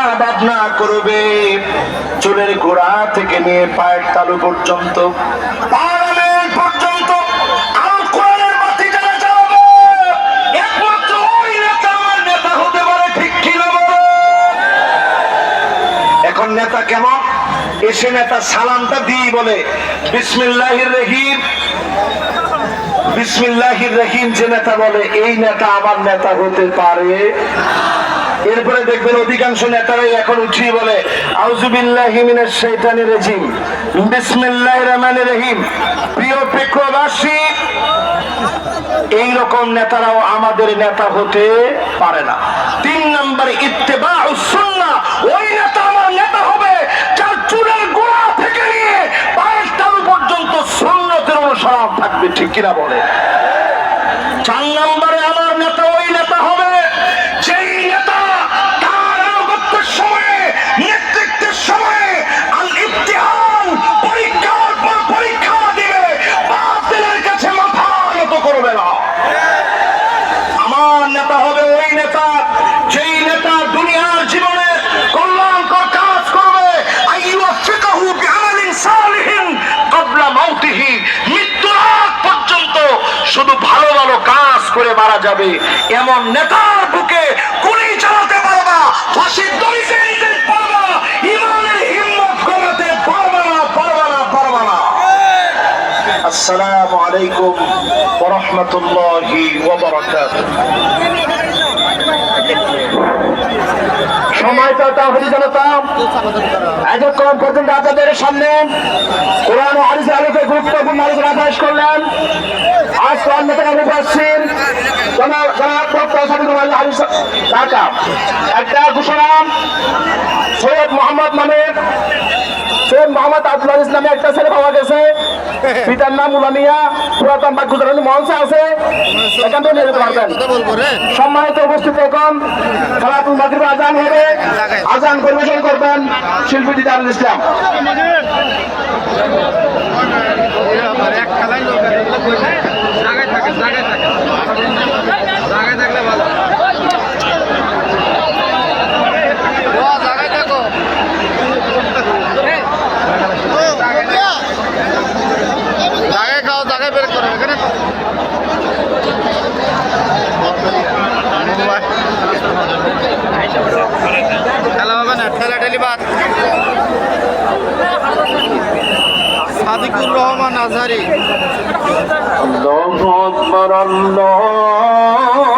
ভাবনা করবে। চুলের গোড়া থেকে নিয়ে পায়ের তালু পর্যন্ত। কিনা এখন নেতা কেমন? এসে নেতা সালামটা দিয়ে বলে, বিসমিল্লাহির রহিম। বিসমিল্লাহির রহিম যে নেতা বলে, এই নেতা আমার নেতা হতে পারে। এরপরে দেখবেন অধিকাংশ নেতারাই এখন উঠিয়ে বলে আউজুবিল্লাহি মিনাশ শাইতানির রাজিম। বিসমিল্লাহির রহিম। প্রিয় প্রেক্ষবাসী এই রকম নেতারাও আমাদের নেতা হতে পারে না। তিন নম্বরে ইত্তেবা সুন্নাহ, ওই নেতা আমার নেতা হবে যার চুলের গোড়া থেকে নিয়ে পায়ের তালু পর্যন্ত সুন্নতের অনুসরণ থাকবে, ঠিক কিনা বলে? চার নম্বরে আমার নেতা ওই নেতা হবে যেই নেতা করে মারা যাবে। এমন নেতার বুকে গুলি চালাতে পারবা, ফাঁসির দড়িতে নিতে পারবা, ইমানের হিম্মত কমাতে পারবা না পারবা না পারবা না। আসসালামু আলাইকুম ওয়া রাহমাতুল্লাহি ওয়া বারাকাতুহু। সময় তাহলে জনতা। এতক্ষণ পর্যন্ত আপনাদের সামনে কোরআন ও আলোকে গুরুত্বপূর্ণ আলোচনা পেশ করলেন। আজ তো উপস্থিত মোহাম্মদ মোহাম্মদ একটা ছেলে পাওয়া গেছে। পিতার নাম উলামিয়া, পুরাতন আছে। থেকে সম্মানিত উপস্থিত এখন মাদ্রিব আজান আজান পরিবেশন করবেন শিল্পী দিদারুল ইসলাম। না ঠেলা ঠেলি বাদ সাদিকুর রহমান আজহারি আল্লাহু